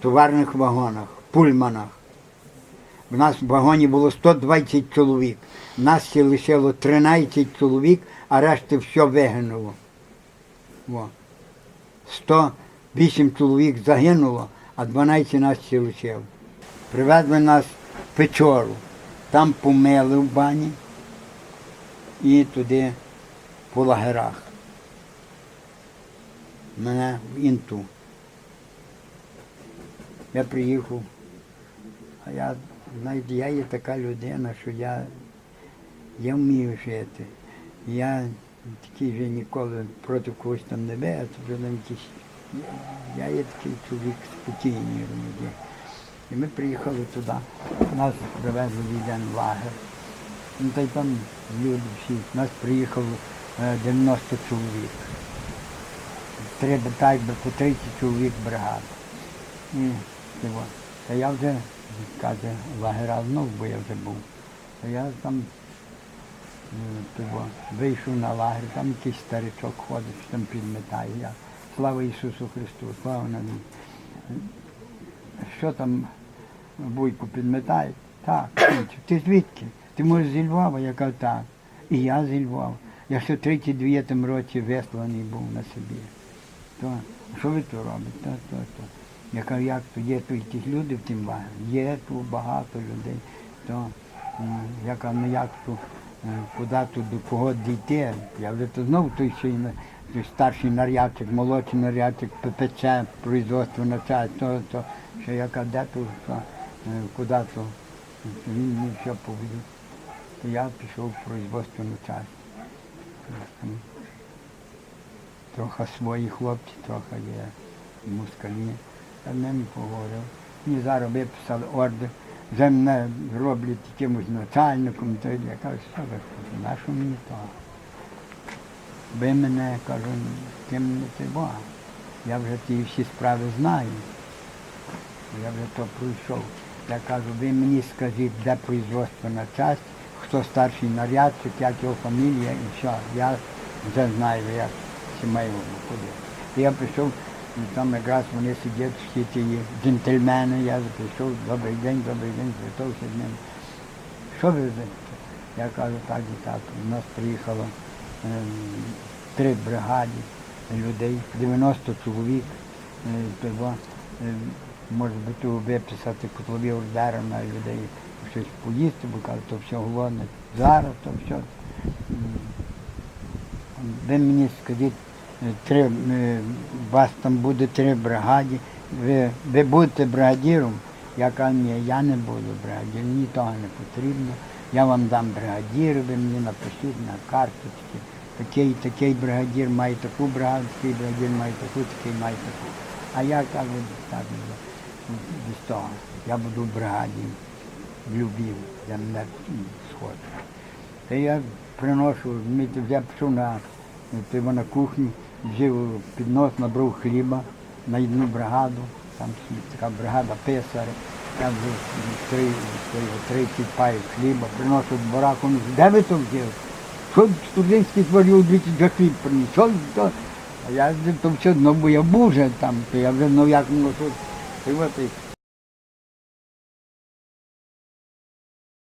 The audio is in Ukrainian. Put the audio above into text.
товарних вагонах, пульманах. У нас в вагоні було 120 чоловік. Нас ще лишило 13 чоловік, а решти все вигинуло. Во. 108 чоловік загинуло, а 12 нас ще лишило. Привезли нас в Печору. Там помили в бані і туди по лагерах. Мене в інту. Я приїхав, а я, знаєте, я є така людина, що я, я вмію жити. Я такий вже ніколи проти когось там не бив, а то там якийсь. Я є такий чоловік спокійний. І ми приїхали туди, нас привезли в один лагер. Ну, та й там люди всі. Нас приїхало е, 90 чоловік. Три, так би по 30 чоловік бригад. Типу, та я вже, каже, лагера знов, бо я вже був. Та я там е, типу, вийшов на лагер, там якийсь старичок ходить, там підметає. Я, слава Ісусу Христу, слава навіки. Що там буйку підметає? Так, ти звідки? Ти може зі Львова? Я кажу, так. І я зі Львова. Я ще в 39 році висланий був на собі. То, що ви тут робите? То, то, то. Я кажу, як то є тут ті люди в тім лагері? Є тут багато людей. То, я кажу, ну як то, е, куди тут, до кого дійти? Я вже то знову той ще той старший нарядчик, молодший нарядчик, ППЦ, производство на час, то, то, що я кажу, де тут, що, е, куди то? Він мені все повів. То я пішов в производство на час. Трохи свої хлопці, трохи є москалі. Я з ними поговорив. Мені зараз виписали ордер, вже мене роблять якимось начальником, то я кажу, що ви на що мені то? Ви мене, кажу, ким не треба. Я вже ті всі справи знаю. Я вже то пройшов. Я кажу, ви мені скажіть, де производство на часть, хто старший нарядчик, як його фамілія і все. Я вже знаю, як сімейно ходити. Я прийшов, і там якраз вони сидять, всі ті джентльмени, я прийшов, добрий день, добрий день, привітався з ними. Що ви робите? Я кажу, так і так. У нас приїхало ем, три бригади людей, 90 чоловік. Е, е, може би ту виписати котлові ордери на людей, щось поїсти, бо кажуть, то все голодне. Зараз то все. Ви мені скажіть, е, три, е, вас там буде три бригади, ви, ви будете бригадіром? Я кажу, ні, я не буду бригадіром, мені того не потрібно. Я вам дам бригадір, ви мені напишіть на карточці. Такий, такий бригадір має таку бригаду, такий бригадір має таку, такий має таку. А я кажу, так, ну, без того. Я буду в бригаді в Любів, де мене сходить. Та я приношу, вже пішов на, на кухні, взяв піднос, набрав хліба на одну бригаду, там така бригада писарів. я вже три, три, 30 паїв хліба, приносив бараку, де ви то взяли? Що студентський творів двічі за хліб приніс? Що? А я вже то все одно, бо я був вже там, то я вже ну як ну от і